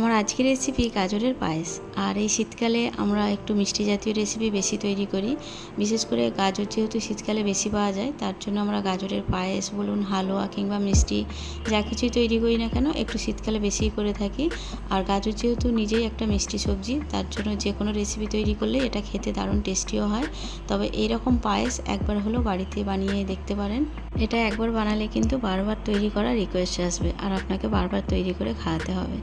আমার আজকের রেসিপি গাজরের পায়েস। আর এই শীতকালে আমরা একটু মিষ্টি জাতীয় রেসিপি বেশি তৈরি করি। বিশেষ করে গাজর যেহেতু শীতকালে বেশি পাওয়া যায়, তার জন্য আমরা গাজরের পায়েস বলুন, হালুয়া কিংবা মিষ্টি যা কিছুই তৈরি করি না কেন, একটু শীতকালে বেশিই করে থাকি। আর গাজর যেহেতু নিজেই একটা মিষ্টি সবজি, তার জন্য যে কোনো রেসিপি তৈরি করলে এটা খেতে দারুণ টেস্টিও হয়। তবে এইরকম পায়েস একবার হলেও বাড়িতে বানিয়ে দেখতে পারেন। এটা একবার বানালে কিন্তু বারবার তৈরি করার রিকোয়েস্ট আসবে। আর আপনাকে বারবার তৈরি করে খাওয়াতে হবে।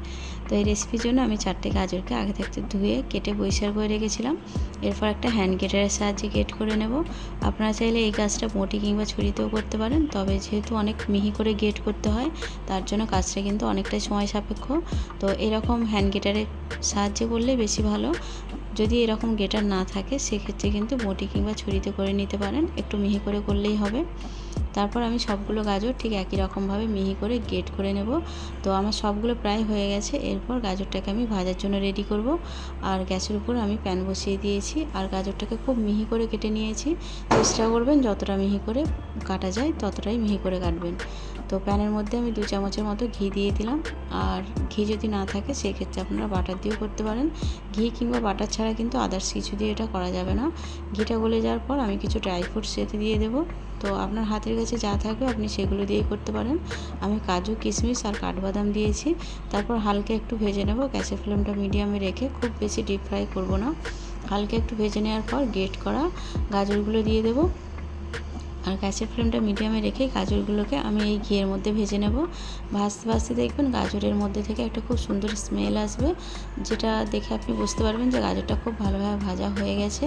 তো এই রেসিপির জন্য আমি চারটে গাজরকে আগে থাকতে ধুয়ে কেটে পরিষ্কার করে রেখেছিলাম। এরপর একটা হ্যান্ড গ্রেটারের সাহায্যে গেট করে নেব। আপনারা চাইলে এই কাজটা বটি কিংবা ছুরিতেও করতে পারেন, তবে যেহেতু অনেক মিহি করে গেট করতে হয়, তার জন্য কাজটা কিন্তু অনেকটাই সময় সাপেক্ষ। তো এরকম হ্যান্ড গেটারের সাহায্যে করলে বেশি ভালো। যদি এরকম গেটার না থাকে, সেক্ষেত্রে কিন্তু বটি কিংবা ছুরিতে করে নিতে পারেন। একটু মিহি করে করলেই হবে। তারপর আমি সবগুলো গাজর ঠিক একই রকমভাবে মিহি করে গেট করে নেব। তো আমার সবগুলো প্রায় হয়ে গেছে। এরপর গাজরটাকে আমি ভাজার জন্য রেডি করব। আর গ্যাসের উপর আমি প্যান বসিয়ে দিয়েছি। আর গাজরটাকে খুব মিহি করে কেটে নিয়েছি। চেষ্টা করবেন যতটা মিহি করে কাটা যায় ততটাই মিহি করে কাটবেন। তো প্যানের মধ্যে আমি দু চামচের মতো ঘি দিয়ে দিলাম। আর ঘি যদি না থাকে সেক্ষেত্রে আপনারা বাটার দিয়েও করতে পারেন। ঘি কিংবা বাটার ছাড়া কিন্তু আদার্স কিছু দিয়ে এটা করা যাবে না। ঘিটা গলে যাওয়ার পর আমি কিছু ড্রাই ফ্রুটস এতে দিয়ে দেবো। তো আপনার হাতের কাছে যা থাকবে আপনি সেগুলো দিয়েই করতে পারেন। আমি কাজু, কিশমিশ আর কাঠবাদাম দিয়েছি। তারপর হালকা একটু ভেজে নেব। গ্যাসের ফ্লেমটা মিডিয়ামে রেখে খুব বেশি ডিপ ফ্রাই করব না। হালকা একটু ভেজে নেওয়ার পর গেট করা গাজরগুলো দিয়ে দেবো। আর গ্যাসের ফ্লেমটা মিডিয়ামে রেখে গাজরগুলোকে আমি এই ঘিয়ের মধ্যে ভেজে নেব। ভাজতে ভাজতে দেখবেন গাজরের মধ্যে থেকে একটা খুব সুন্দর স্মেল আসবে, যেটা দেখে আপনি বুঝতে পারবেন যে গাজরটা খুব ভালোভাবে ভাজা হয়ে গেছে।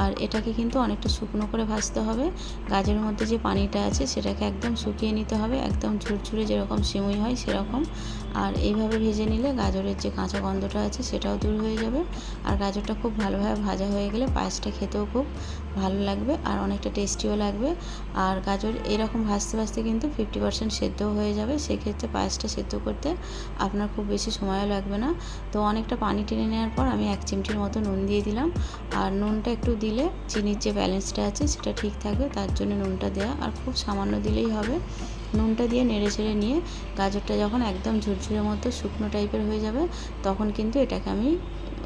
আর এটাকে কিন্তু অনেকটা শুকনো করে ভাজতে হবে। গাজরের মধ্যে যে পানিটা আছে সেটাকে একদম শুকিয়ে নিতে হবে, একদম ঝুরঝুরে যেরকম সিমুই হয় সেরকম। আর এইভাবে ভেজে নিলে গাজরের যে কাঁচা গন্ধটা আছে সেটাও দূর হয়ে যাবে। আর গাজরটা খুব ভালোভাবে ভাজা হয়ে গেলে পায়েসটা খেতেও খুব ভালো লাগবে আর অনেকটা টেস্টিও লাগবে। আর গাজর এরকম ভাজতে ভাজতে কিন্তু ফিফটি পার্সেন্ট সেদ্ধও হয়ে যাবে। সেক্ষেত্রে পায়েসটা সেদ্ধ করতে আপনার খুব বেশি সময়ও লাগবে না। তো অনেকটা পানি টেনে নেওয়ার পর আমি এক চিমটির মতো নুন দিয়ে দিলাম। আর নুনটা একটু দিলে চিনির যে ব্যালেন্সটা আছে সেটা ঠিক থাকবে। তার জন্য নুনটা দেওয়া আর খুব সামান্য দিলেই হবে। নুনটা দিয়ে নেড়ে চেড়ে নিয়ে গাজরটা যখন একদম ঝুরঝুরের মতো শুকনো টাইপের হয়ে যাবে, তখন কিন্তু এটাকে আমি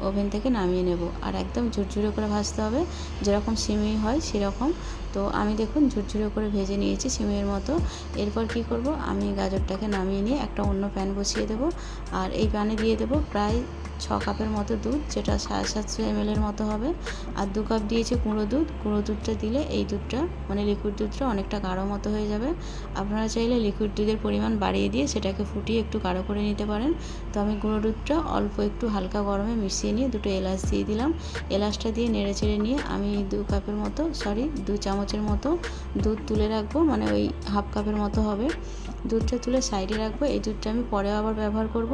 ওভেন থেকে নামিয়ে নেব। আর একদম ঝুরঝুরে করে ভাজতে হবে। যেরকম সিমি হয়, সেরকম। তো আমি দেখুন ঝুরঝুরে করে ভেজে নিয়েছি সিমের মতো। এরপর কি করব? আমি গাজরটাকে নামিয়ে নিয়ে একটা অন্য প্যান বসিয়ে দেব। আর এই প্যানে দিয়ে দেব প্রায় ছ কাপের মতো দুধ, যেটা সাড়ে সাতশো এমএলের মতো হবে। আর দু কাপ দিয়েছি গুঁড়ো দুধ। গুঁড়ো দুধটা দিলে এই দুধটা মানে লিকুইড দুধটা অনেকটা গাঢ় মতো হয়ে যাবে। আপনারা চাইলে লিকুইড দুধের পরিমাণ বাড়িয়ে দিয়ে সেটাকে ফুটিয়ে একটু গাঢ় করে নিতে পারেন। তো আমি গুঁড়ো দুধটা অল্প একটু হালকা গরমে মিশিয়ে নিয়ে দুটো এলাচ দিয়ে দিলাম। এলাচটা দিয়ে নেড়ে চেড়ে নিয়ে আমি দু কাপের মতো সরি দু চামচের মতো দুধ তুলে রাখব। মানে ওই হাফ কাপের মতো হবে। দুধটা তুলে সাইডে রাখব। এই দুধটা আমি পরে আবার ব্যবহার করব।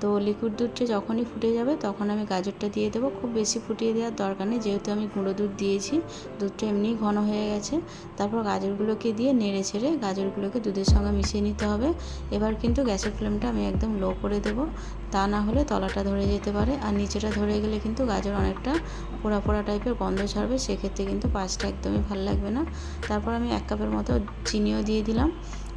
তো লিকুইড দুধটা যখনই ফুটে যাবে তখন আমি গাজরটা দিয়ে দেবো। খুব বেশি ফুটিয়ে দেওয়ার দরকার নেই, যেহেতু আমি গুঁড়ো দুধ দিয়েছি। দুধটা এমনিই ঘন হয়ে গেছে। তারপর গাজরগুলোকে দিয়ে নেড়ে ছেড়ে গাজরগুলোকে দুধের সঙ্গে মিশিয়ে নিতে হবে। এবার কিন্তু গ্যাসের ফ্লেমটা আমি একদম লো করে দেবো। তা না হলে তলাটা ধরে যেতে পারে। আর নিচেটা ধরে গেলে কিন্তু গাজর অনেকটা পোড়া পোড়া টাইপের গন্ধ ছাড়বে। সেক্ষেত্রে কিন্তু পাঁচটা একদমই ভালো লাগবে না। তারপর আমি এক কাপের মতো চিনিও দিয়ে দিলাম।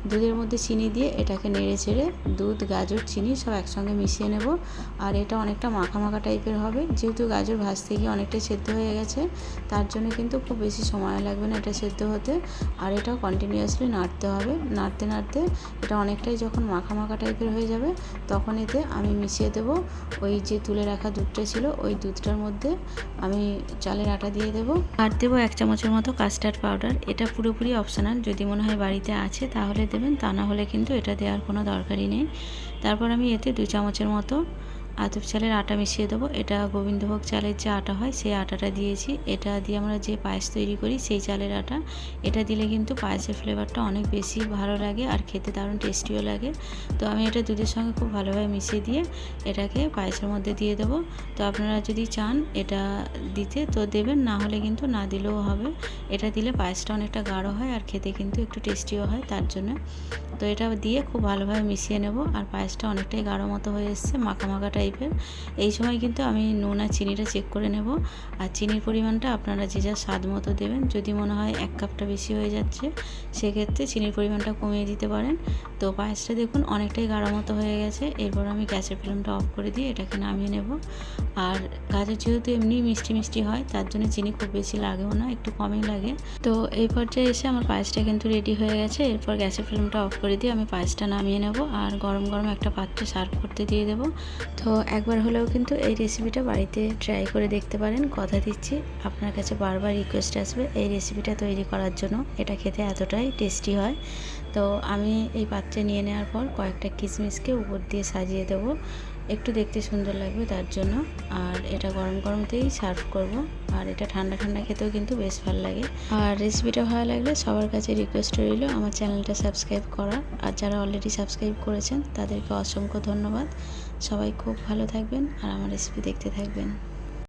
দুধের মধ্যে চিনি দিয়ে এটাকে নেড়ে ছেড়ে দুধ, গাজর, চিনি সব একসঙ্গে মিশিয়ে নেব। আর এটা অনেকটা মাখা মাখা টাইপের হবে। যেহেতু গাজর ভাজতে গিয়ে অনেকটাই সেদ্ধ হয়ে গেছে, তার জন্য কিন্তু খুব বেশি সময় লাগবে না এটা সেদ্ধ হতে। আর এটাও কন্টিনিউয়াসলি নাড়তে হবে। নাড়তে নাড়তে এটা অনেকটাই যখন মাখা মাখা টাইপের হয়ে যাবে, তখন এতে আমি মিশিয়ে দেবো। ওই যে তুলে রাখা দুধটা ছিল, ওই দুধটার মধ্যে আমি চালের আটা দিয়ে দেবো। আর দেবো এক চামচের মতো কাস্টার্ড পাউডার এটা পুরোপুরি অপশনাল যদি মনে হয় বাড়িতে আছে, তাহলে দেবেন, তা না হলে কিন্তু এটা দেওয়ার কোনো দরকারই নেই। তারপর আমি এতে দু চামচের মতো আতপ চালের আটা মিশিয়ে দেবো। এটা গোবিন্দভোগ চালের যে আটা হয়, সেই আটাটা দিয়েছি। এটা দিয়ে আমরা যে পায়েস তৈরি করি, সেই চালের আটা। এটা দিলে কিন্তু পায়েসের ফ্লেভারটা অনেক বেশি ভালো লাগে আর খেতে দারুণ টেস্টিও লাগে। তো আমি এটা দুধের সঙ্গে খুব ভালোভাবে মিশিয়ে দিয়ে এটাকে পায়েসের মধ্যে দিয়ে দেবো। তো আপনারা যদি চান এটা দিতে, তো দেবেন। না হলে কিন্তু না দিলেও হবে। এটা দিলে পায়েসটা অনেকটা গাঢ় হয় আর খেতে কিন্তু একটু টেস্টিও হয় তার জন্য। তো এটা দিয়ে খুব ভালোভাবে মিশিয়ে নেব আর পায়েসটা অনেকটাই গাঢ় মতো হয়ে এসছে, মাখা মাখা টাইপ টাইপের। এই সময় কিন্তু আমি নুন আর চিনিটা চেক করে নেব। আর চিনির পরিমাণটা আপনারা যে যার স্বাদ মতো দেবেন, যদি মনে হয় এক কাপটা বেশি হয়ে যাচ্ছে, সেক্ষেত্রে চিনির পরিমাণটা কমিয়ে দিতে পারেন। তো পায়েসটা দেখুন অনেকটাই গাঢ় মতো হয়ে গেছে। এরপর আমি গ্যাসের ফ্লেমটা অফ করে দিয়ে এটাকে নামিয়ে নেব। আর গাজর যেহেতু এমনি মিষ্টি মিষ্টি হয়, তার জন্য চিনি খুব বেশি লাগেও না, একটু কমই লাগে। তো এই পর্যায়ে এসে আমার পায়েসটা কিন্তু রেডি হয়ে গেছে। এরপর গ্যাসের ফ্লেমটা অফ করে দিয়ে আমি পায়েসটা নামিয়ে নেব। আর গরম গরম একটা পাত্রে সার্ভ করতে দিয়ে দেবো। তো একবার হলেও কিন্তু এই রেসিপিটা বাড়িতে ট্রাই করে দেখতে পারেন। কথা দিচ্ছি, আপনার কাছে বারবার রিকোয়েস্ট আসবে এই রেসিপিটা তৈরি করার জন্য। এটা খেতে এতটাই টেস্টি হয়। তো আমি এই পাত্রে নিয়ে নেওয়ার পর কয়েকটা কিশমিশকে উপর দিয়ে সাজিয়ে দেবো। একটু দেখতে সুন্দর লাগবে তার জন্য। আর এটা গরম গরমতেই সার্ভ করব। আর এটা ঠান্ডা ঠান্ডা খেতেও কিন্তু বেশ ভালো লাগে। আর রেসিপিটা ভালো লাগলে সবার কাছে রিকোয়েস্ট রইল আমার চ্যানেলটা সাবস্ক্রাইব করার। আর যারা অলরেডি সাবস্ক্রাইব করেছেন, তাদেরকে অসংখ্য ধন্যবাদ। সবাই খুব ভালো থাকবেন আর আমার রেসিপি দেখতে থাকবেন।